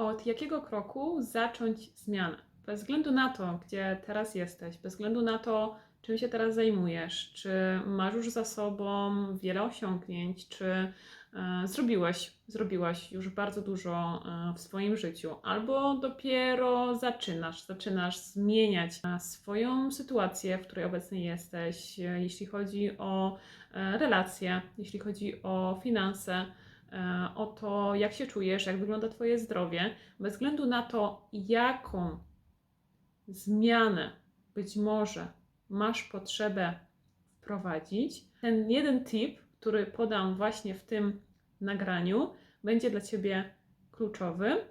Od jakiego kroku zacząć zmianę? Bez względu na to, gdzie teraz jesteś, bez względu na to, czym się teraz zajmujesz, czy masz już za sobą wiele osiągnięć, czy e, zrobiłeś, zrobiłaś już bardzo dużo e, w swoim życiu, albo dopiero zaczynasz, zaczynasz zmieniać e, swoją sytuację, w której obecnie jesteś, jeśli chodzi o relacje, jeśli chodzi o finanse, o to, jak się czujesz, jak wygląda Twoje zdrowie, bez względu na to, jaką zmianę być może masz potrzebę wprowadzić, ten jeden tip, który podam właśnie w tym nagraniu, będzie dla Ciebie kluczowy,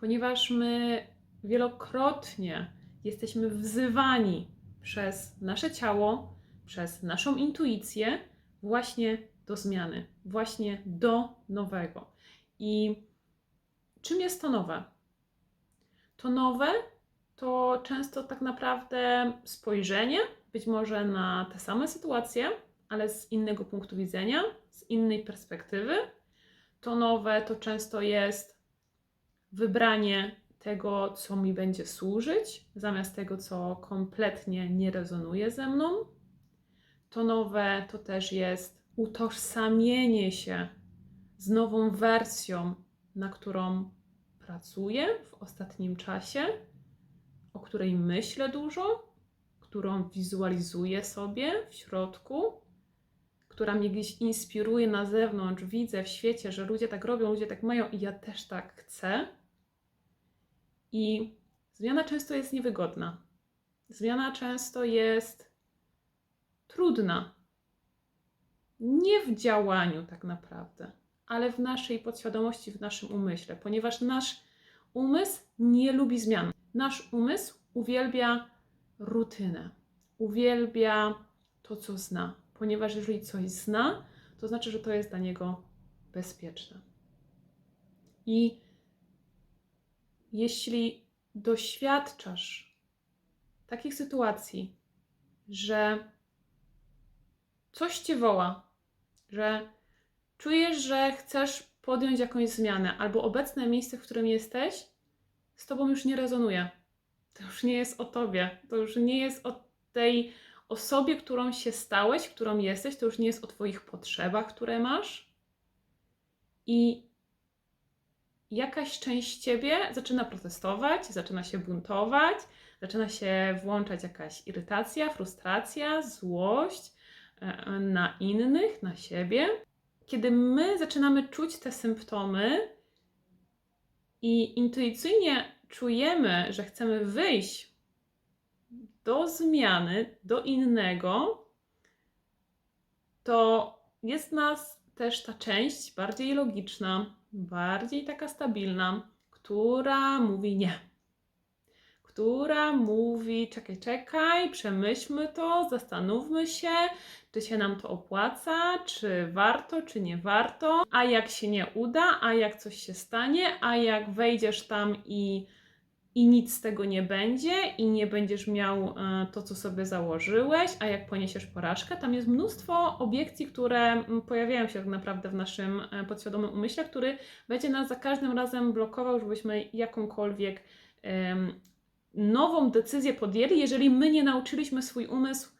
ponieważ my wielokrotnie jesteśmy wzywani przez nasze ciało, przez naszą intuicję właśnie do zmiany, właśnie do nowego. I czym jest to nowe? To nowe to często tak naprawdę spojrzenie, być może na te same sytuacje, ale z innego punktu widzenia, z innej perspektywy. To nowe to często jest wybranie tego, co mi będzie służyć, zamiast tego, co kompletnie nie rezonuje ze mną. To nowe to też jest utożsamienie się z nową wersją, na którą pracuję w ostatnim czasie, o której myślę dużo, którą wizualizuję sobie w środku, która mnie gdzieś inspiruje na zewnątrz, widzę w świecie, że ludzie tak robią, ludzie tak mają i ja też tak chcę. I zmiana często jest niewygodna. Zmiana często jest trudna. Nie w działaniu tak naprawdę, ale w naszej podświadomości, w naszym umyśle, ponieważ nasz umysł nie lubi zmian. Nasz umysł uwielbia rutynę, uwielbia to, co zna, ponieważ jeżeli coś zna, to znaczy, że to jest dla niego bezpieczne. I jeśli doświadczasz takich sytuacji, że coś cię woła, że czujesz, że chcesz podjąć jakąś zmianę, albo obecne miejsce, w którym jesteś, z tobą już nie rezonuje. To już nie jest o tobie, to już nie jest o tej osobie, którą się stałeś, którą jesteś, to już nie jest o twoich potrzebach, które masz. I jakaś część ciebie zaczyna protestować, zaczyna się buntować, zaczyna się włączać jakaś irytacja, frustracja, złość na innych, na siebie. Kiedy my zaczynamy czuć te symptomy i intuicyjnie czujemy, że chcemy wyjść do zmiany, do innego, to jest nas też ta część bardziej logiczna, bardziej taka stabilna, która mówi nie. Która mówi: czekaj, czekaj, przemyślmy to, zastanówmy się, czy się nam to opłaca, czy warto, czy nie warto, a jak się nie uda, a jak coś się stanie, a jak wejdziesz tam i i nic z tego nie będzie, i nie będziesz miał e, to, co sobie założyłeś, a jak poniesiesz porażkę, tam jest mnóstwo obiekcji, które pojawiają się tak naprawdę w naszym e, podświadomym umyśle, który będzie nas za każdym razem blokował, żebyśmy jakąkolwiek nową decyzję podjęli, jeżeli my nie nauczyliśmy swój umysł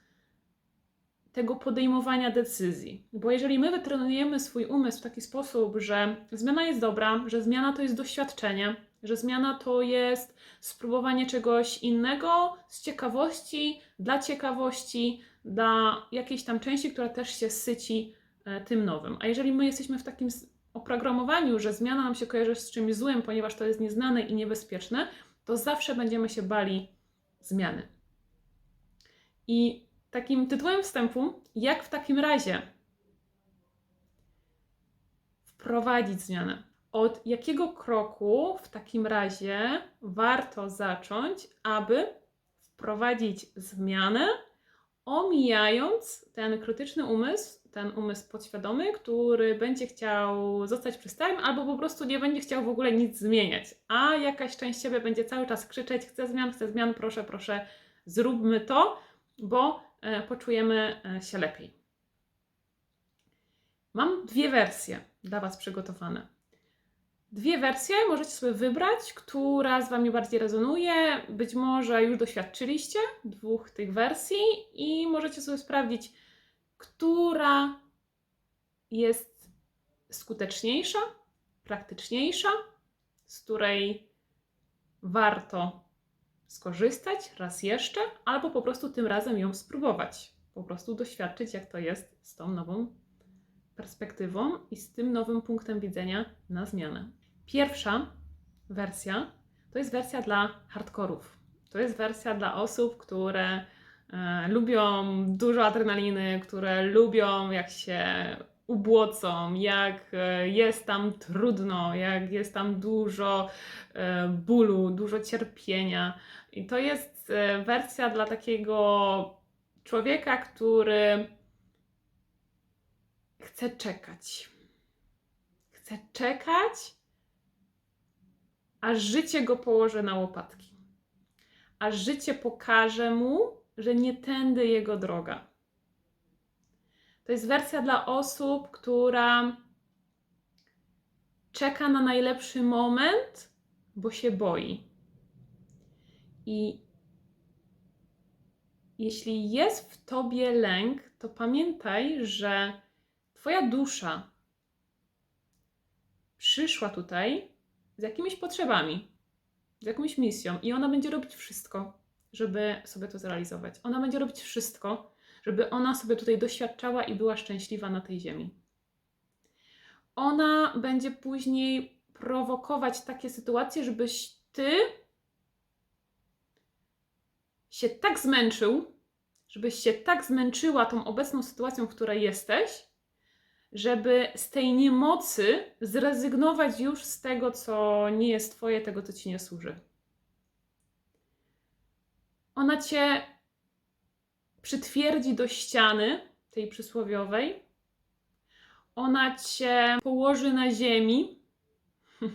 tego podejmowania decyzji. Bo jeżeli my wytrenujemy swój umysł w taki sposób, że zmiana jest dobra, że zmiana to jest doświadczenie, że zmiana to jest spróbowanie czegoś innego z ciekawości, dla ciekawości, dla jakiejś tam części, która też się syci e, tym nowym. A jeżeli my jesteśmy w takim oprogramowaniu, że zmiana nam się kojarzy z czymś złym, ponieważ to jest nieznane i niebezpieczne, to zawsze będziemy się bali zmiany. I takim tytułem wstępu, jak w takim razie wprowadzić zmianę? Od jakiego kroku w takim razie warto zacząć, aby wprowadzić zmianę, omijając ten krytyczny umysł, ten umysł podświadomy, który będzie chciał zostać przy stałym, albo po prostu nie będzie chciał w ogóle nic zmieniać, a jakaś część ciebie będzie cały czas krzyczeć: Chcę zmian, chcę zmian, proszę, proszę, zróbmy to, bo e, poczujemy e, się lepiej. Mam dwie wersje dla Was przygotowane. dwie wersje, możecie sobie wybrać, która z Wami bardziej rezonuje. Być może już doświadczyliście dwóch tych wersji i możecie sobie sprawdzić, która jest skuteczniejsza, praktyczniejsza, z której warto skorzystać raz jeszcze, albo po prostu tym razem ją spróbować. Po prostu doświadczyć, jak to jest z tą nową perspektywą i z tym nowym punktem widzenia na zmianę. Pierwsza wersja to jest wersja dla hardkorów. To jest wersja dla osób, które lubią dużo adrenaliny, które lubią jak się ubłocą, jak e, jest tam trudno, jak jest tam dużo e, bólu, dużo cierpienia. I to jest e, wersja dla takiego człowieka, który chce czekać. Chce czekać, aż życie go położy na łopatki. Aż życie pokaże mu, że nie tędy jego droga. To jest wersja dla osób, która czeka na najlepszy moment, bo się boi. I jeśli jest w tobie lęk, to pamiętaj, że Twoja dusza przyszła tutaj z jakimiś potrzebami, z jakąś misją, i ona będzie robić wszystko, żeby sobie to zrealizować. Ona będzie robić wszystko, żeby ona sobie tutaj doświadczała i była szczęśliwa na tej ziemi. Ona będzie później prowokować takie sytuacje, żebyś ty się tak zmęczył, żebyś się tak zmęczyła tą obecną sytuacją, w której jesteś, żeby z tej niemocy zrezygnować już z tego, co nie jest Twoje, tego, co Ci nie służy. Ona Cię przytwierdzi do ściany, tej przysłowiowej. Ona Cię położy na ziemi.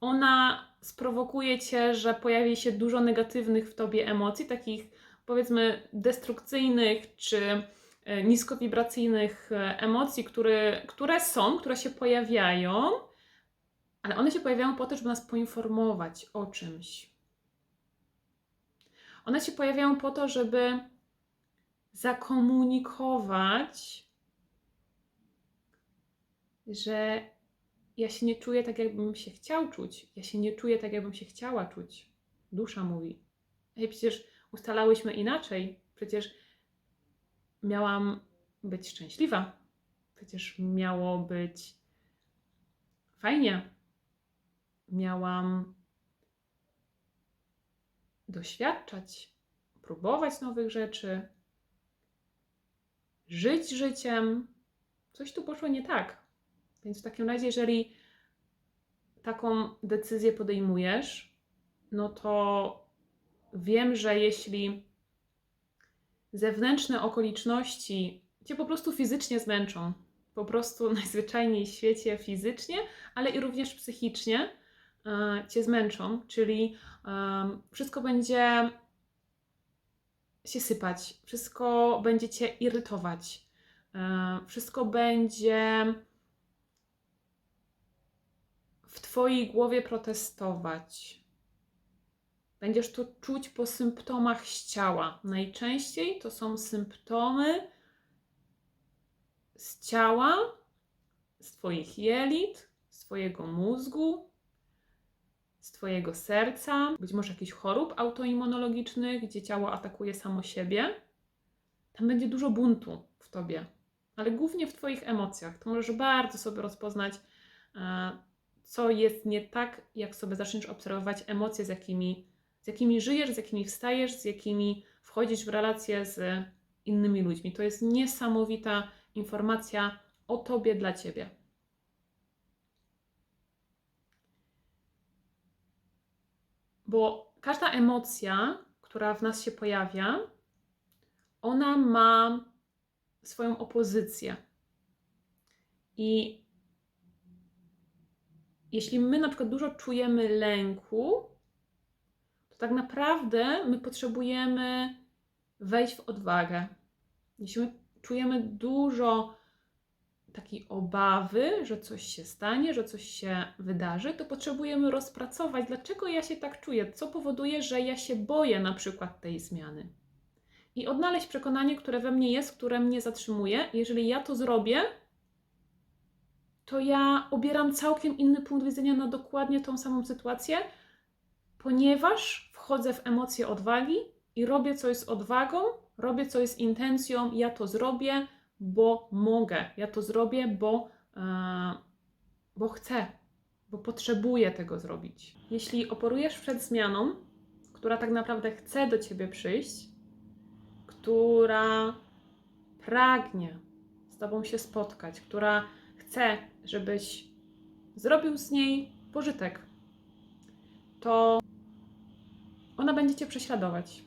Ona sprowokuje Cię, że pojawi się dużo negatywnych w Tobie emocji, takich powiedzmy destrukcyjnych czy e, niskowibracyjnych e, emocji, które, które są, które się pojawiają, ale one się pojawiają po to, żeby nas poinformować o czymś. One się pojawiają po to, żeby zakomunikować, że ja się nie czuję tak, jakbym się chciał czuć. Ja się nie czuję tak, jakbym się chciała czuć. Dusza mówi. Ej, przecież ustalałyśmy inaczej. Przecież miałam być szczęśliwa. Przecież miało być fajnie. Miałam doświadczać, próbować nowych rzeczy, żyć życiem. Coś tu poszło nie tak. Więc w takim razie, jeżeli taką decyzję podejmujesz, no to wiem, że jeśli zewnętrzne okoliczności cię po prostu fizycznie zmęczą, po prostu najzwyczajniej w świecie fizycznie, ale i również psychicznie cię zmęczą, czyli wszystko będzie się sypać, wszystko będzie cię irytować, e, wszystko będzie w twojej głowie protestować. Będziesz to czuć po symptomach z ciała. Najczęściej to są symptomy z ciała, z Twoich jelit, z Twojego mózgu, z Twojego serca, być może jakichś chorób autoimmunologicznych, gdzie ciało atakuje samo siebie. Tam będzie dużo buntu w Tobie, ale głównie w Twoich emocjach. To możesz bardzo sobie rozpoznać, e, co jest nie tak, jak sobie zaczniesz obserwować emocje, z jakimi z jakimi żyjesz, z jakimi wstajesz, z jakimi wchodzisz w relacje z innymi ludźmi. To jest niesamowita informacja o tobie dla ciebie. Bo każda emocja, która w nas się pojawia, ona ma swoją opozycję. I jeśli my na przykład dużo czujemy lęku, to tak naprawdę my potrzebujemy wejść w odwagę. Jeśli my czujemy dużo takiej obawy, że coś się stanie, że coś się wydarzy, to potrzebujemy rozpracować, dlaczego ja się tak czuję, co powoduje, że ja się boję na przykład tej zmiany. I odnaleźć przekonanie, które we mnie jest, które mnie zatrzymuje. Jeżeli ja to zrobię, to ja obieram całkiem inny punkt widzenia na dokładnie tą samą sytuację, ponieważ wchodzę w emocje odwagi i robię coś z odwagą, robię coś z intencją, ja to zrobię, bo mogę, ja to zrobię, bo, e, bo chcę, bo potrzebuję tego zrobić. Jeśli oporujesz przed zmianą, która tak naprawdę chce do ciebie przyjść, która pragnie z tobą się spotkać, która chce, żebyś zrobił z niej pożytek, to ona będzie cię prześladować.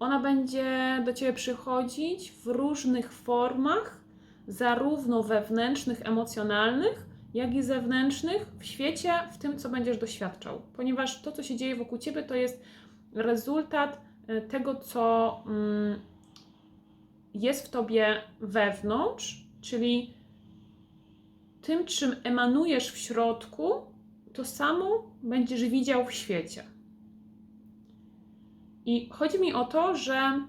Ona będzie do ciebie przychodzić w różnych formach, zarówno wewnętrznych, emocjonalnych, jak i zewnętrznych w świecie, w tym, co będziesz doświadczał. Ponieważ to, co się dzieje wokół ciebie, to jest rezultat e, tego, co mm, jest w tobie wewnątrz, czyli tym, czym emanujesz w środku, to samo będziesz widział w świecie. I chodzi mi o to, że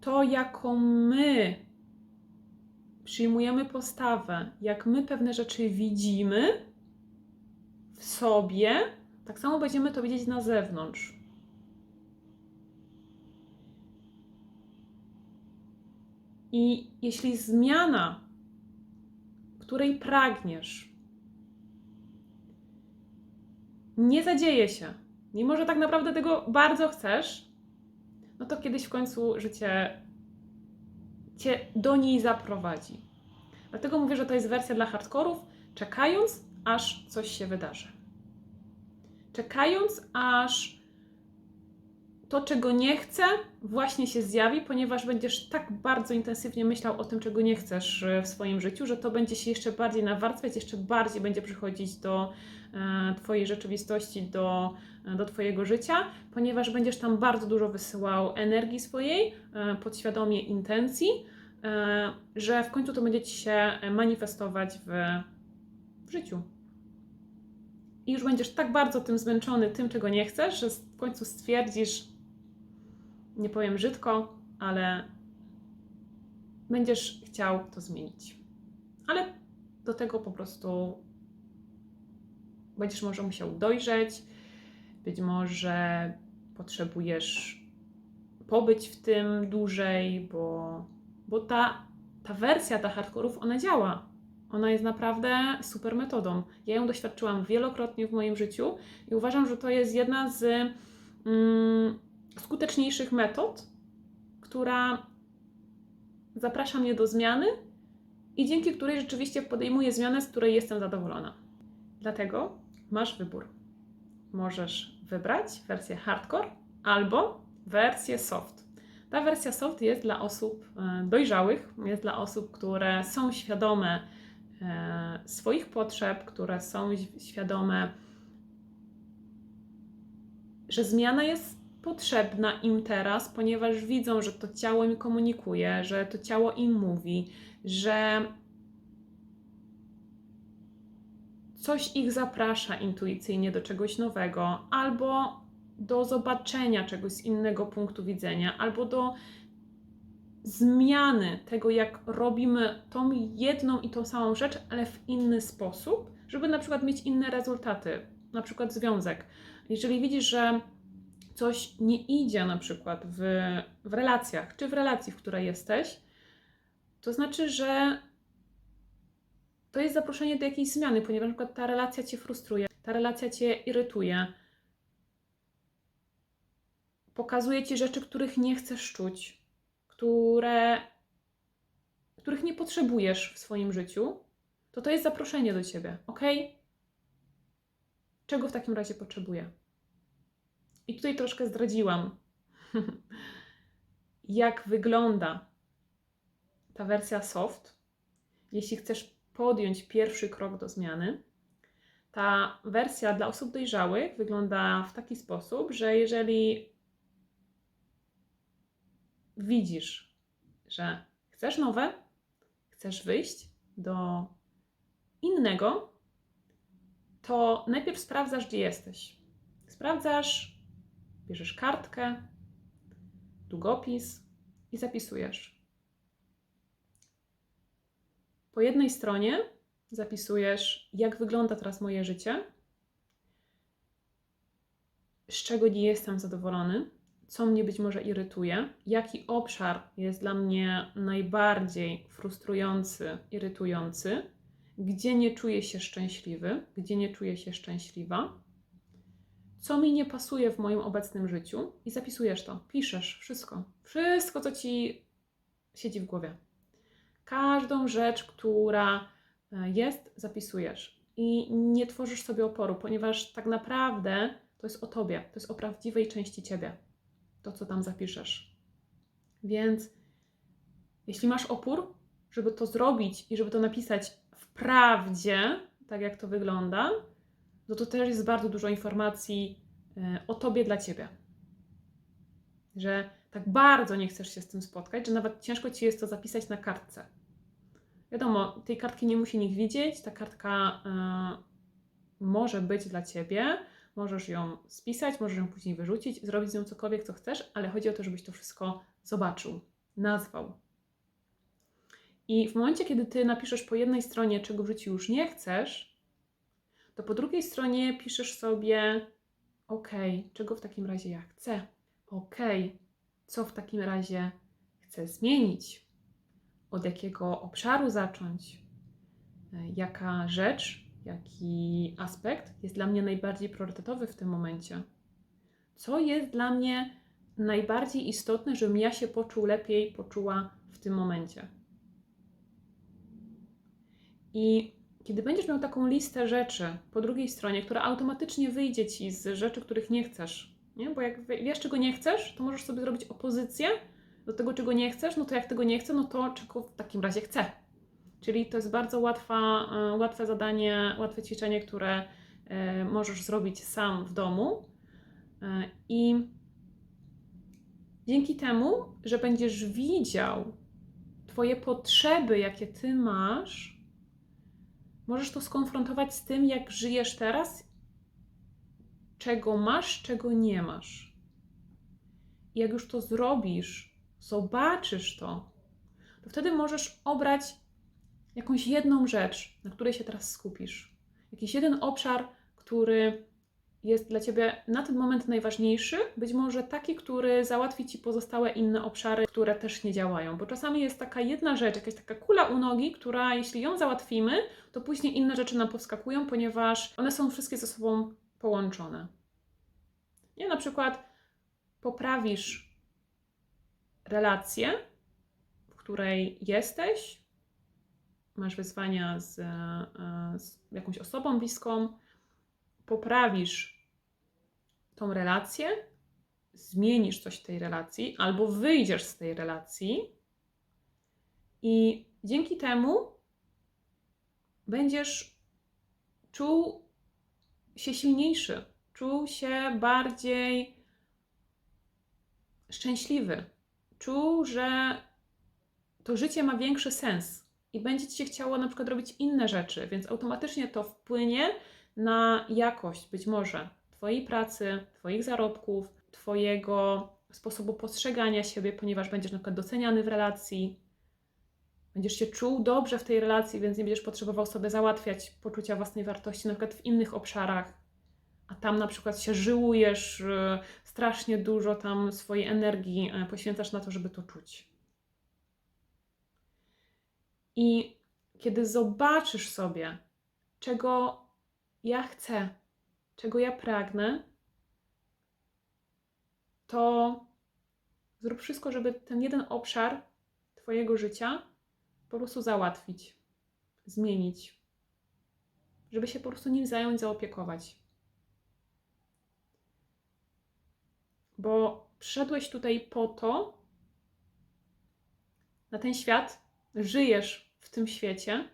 to, jaką my przyjmujemy postawę, jak my pewne rzeczy widzimy w sobie, tak samo będziemy to widzieć na zewnątrz. I jeśli zmiana, której pragniesz, nie zadzieje się, mimo że tak naprawdę tego bardzo chcesz, no to kiedyś w końcu życie cię do niej zaprowadzi. Dlatego mówię, że to jest wersja dla hardkorów, czekając, aż coś się wydarzy. Czekając, aż to, czego nie chcę, właśnie się zjawi, ponieważ będziesz tak bardzo intensywnie myślał o tym, czego nie chcesz w swoim życiu, że to będzie się jeszcze bardziej nawarstwiać, jeszcze bardziej będzie przychodzić do e, Twojej rzeczywistości, do, e, do Twojego życia, ponieważ będziesz tam bardzo dużo wysyłał energii swojej, e, podświadomie intencji, e, że w końcu to będzie Ci się manifestować w, w życiu. I już będziesz tak bardzo tym zmęczony, tym, czego nie chcesz, że w końcu stwierdzisz, nie powiem brzydko, ale będziesz chciał to zmienić. Ale do tego po prostu będziesz może musiał dojrzeć, być może potrzebujesz pobyć w tym dłużej, bo, bo ta, ta wersja ta hardkorów, ona działa. Ona jest naprawdę super metodą. Ja ją doświadczyłam wielokrotnie w moim życiu i uważam, że to jest jedna z mm, skuteczniejszych metod, która zaprasza mnie do zmiany i dzięki której rzeczywiście podejmuję zmianę, z której jestem zadowolona. Dlatego masz wybór. Możesz wybrać wersję hardcore albo wersję soft. Ta wersja soft jest dla osób e, dojrzałych, jest dla osób, które są świadome e, swoich potrzeb, które są świadome, że zmiana jest potrzebna im teraz, ponieważ widzą, że to ciało im komunikuje, że to ciało im mówi, że coś ich zaprasza intuicyjnie do czegoś nowego, albo do zobaczenia czegoś z innego punktu widzenia, albo do zmiany tego, jak robimy tą jedną i tą samą rzecz, ale w inny sposób, żeby na przykład mieć inne rezultaty, na przykład związek. Jeżeli widzisz, że coś nie idzie na przykład w, w relacjach, czy w relacji, w której jesteś, to znaczy, że to jest zaproszenie do jakiejś zmiany, ponieważ na przykład ta relacja cię frustruje, ta relacja cię irytuje, pokazuje ci rzeczy, których nie chcesz czuć, które, których nie potrzebujesz w swoim życiu, to to jest zaproszenie do ciebie, ok? Czego w takim razie potrzebuję? I tutaj troszkę zdradziłam, jak wygląda ta wersja soft, jeśli chcesz podjąć pierwszy krok do zmiany. Ta wersja dla osób dojrzałych wygląda w taki sposób, że jeżeli widzisz, że chcesz nowe, chcesz wyjść do innego, to najpierw sprawdzasz, gdzie jesteś. Sprawdzasz, bierzesz kartkę, długopis i zapisujesz. Po jednej stronie zapisujesz, jak wygląda teraz moje życie, z czego nie jestem zadowolony, co mnie być może irytuje, jaki obszar jest dla mnie najbardziej frustrujący, irytujący, gdzie nie czuję się szczęśliwy, gdzie nie czuję się szczęśliwa, co mi nie pasuje w moim obecnym życiu i zapisujesz to, piszesz wszystko, wszystko, co ci siedzi w głowie. Każdą rzecz, która e, jest, zapisujesz i nie tworzysz sobie oporu, ponieważ tak naprawdę to jest o tobie, to jest o prawdziwej części ciebie, to co tam zapiszesz. Więc jeśli masz opór, żeby to zrobić i żeby to napisać w prawdzie, tak jak to wygląda, no to też jest bardzo dużo informacji e, o tobie dla ciebie. Że tak bardzo nie chcesz się z tym spotkać, że nawet ciężko ci jest to zapisać na kartce. Wiadomo, tej kartki nie musi nikt widzieć, ta kartka y, może być dla ciebie, możesz ją spisać, możesz ją później wyrzucić, zrobić z nią cokolwiek, co chcesz, ale chodzi o to, żebyś to wszystko zobaczył, nazwał. I w momencie, kiedy ty napiszesz po jednej stronie, czego w życiu już nie chcesz, to po drugiej stronie piszesz sobie, ok, czego w takim razie ja chcę, ok, co w takim razie chcę zmienić, od jakiego obszaru zacząć, e, jaka rzecz, jaki aspekt jest dla mnie najbardziej priorytetowy w tym momencie. Co jest dla mnie najbardziej istotne, żebym ja się poczuł lepiej, poczuła w tym momencie. I kiedy będziesz miał taką listę rzeczy po drugiej stronie, która automatycznie wyjdzie ci z rzeczy, których nie chcesz, nie? bo jak wiesz, czego nie chcesz, to możesz sobie zrobić opozycję do tego, czego nie chcesz, no to jak tego nie chcę, no to czego w takim razie chcę. Czyli to jest bardzo łatwa, e, łatwe zadanie, łatwe ćwiczenie, które e, możesz zrobić sam w domu. E, I dzięki temu, że będziesz widział Twoje potrzeby, jakie Ty masz, możesz to skonfrontować z tym, jak żyjesz teraz, czego masz, czego nie masz. I jak już to zrobisz, zobaczysz to, to wtedy możesz obrać jakąś jedną rzecz, na której się teraz skupisz. Jakiś jeden obszar, który jest dla Ciebie na ten moment najważniejszy, być może taki, który załatwi Ci pozostałe inne obszary, które też nie działają. Bo czasami jest taka jedna rzecz, jakaś taka kula u nogi, która jeśli ją załatwimy, to później inne rzeczy nam powskakują, ponieważ one są wszystkie ze sobą połączone. Nie, na przykład poprawisz relację, w której jesteś, masz wyzwania z, e, z jakąś osobą bliską, poprawisz tą relację, zmienisz coś w tej relacji, albo wyjdziesz z tej relacji, i dzięki temu będziesz czuł się silniejszy, czuł się bardziej szczęśliwy, czuł, że to życie ma większy sens i będzie ci się chciało na przykład robić inne rzeczy, więc automatycznie to wpłynie na jakość być może Twojej pracy, Twoich zarobków, Twojego sposobu postrzegania siebie, ponieważ będziesz na przykład doceniany w relacji, będziesz się czuł dobrze w tej relacji, więc nie będziesz potrzebował sobie załatwiać poczucia własnej wartości, na przykład w innych obszarach, a tam na przykład się żyłujesz, y, strasznie dużo tam swojej energii y, poświęcasz na to, żeby to czuć. I kiedy zobaczysz sobie, czego ja chcę, czego ja pragnę, to zrób wszystko, żeby ten jeden obszar Twojego życia po prostu załatwić, zmienić, żeby się po prostu nim zająć, zaopiekować. Bo przyszedłeś tutaj po to, na ten świat, żyjesz w tym świecie,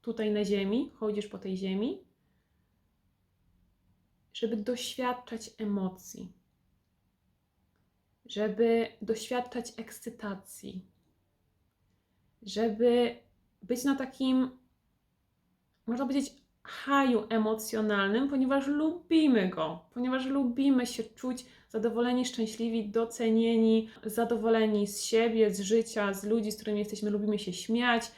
tutaj na Ziemi, chodzisz po tej Ziemi, żeby doświadczać emocji, żeby doświadczać ekscytacji, żeby być na takim, można powiedzieć, haju emocjonalnym, ponieważ lubimy go, ponieważ lubimy się czuć zadowoleni, szczęśliwi, docenieni, zadowoleni z siebie, z życia, z ludzi, z którymi jesteśmy, lubimy się śmiać,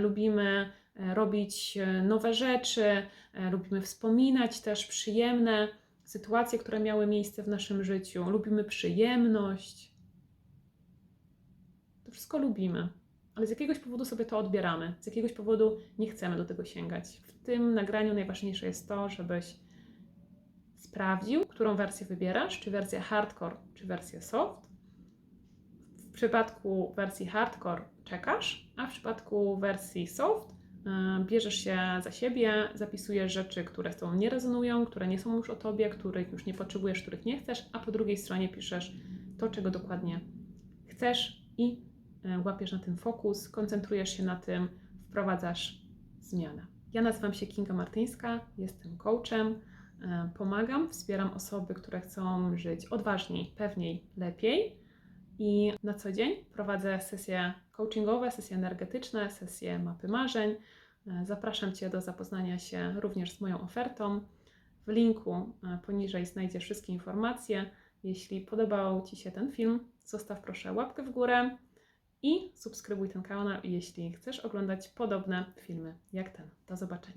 lubimy robić e, nowe rzeczy, e, lubimy wspominać też przyjemne sytuacje, które miały miejsce w naszym życiu, lubimy przyjemność. To wszystko lubimy, ale z jakiegoś powodu sobie to odbieramy, z jakiegoś powodu nie chcemy do tego sięgać. W tym nagraniu najważniejsze jest to, żebyś sprawdził, którą wersję wybierasz, czy wersję hardcore, czy wersję soft. W przypadku wersji hardcore czekasz, a w przypadku wersji soft bierzesz się za siebie, zapisujesz rzeczy, które z tobą nie rezonują, które nie są już o tobie, których już nie potrzebujesz, których nie chcesz, a po drugiej stronie piszesz to, czego dokładnie chcesz i yy, łapiesz na tym fokus, koncentrujesz się na tym, wprowadzasz zmianę. Ja nazywam się Kinga Martyńska, jestem coachem. E, Pomagam, wspieram osoby, które chcą żyć odważniej, pewniej, lepiej. I na co dzień prowadzę sesje coachingowe, sesje energetyczne, sesje mapy marzeń. E, Zapraszam Cię do zapoznania się również z moją ofertą. W linku e, poniżej znajdziesz wszystkie informacje. Jeśli podobał Ci się ten film, zostaw proszę łapkę w górę i subskrybuj ten kanał, jeśli chcesz oglądać podobne filmy jak ten. Do zobaczenia.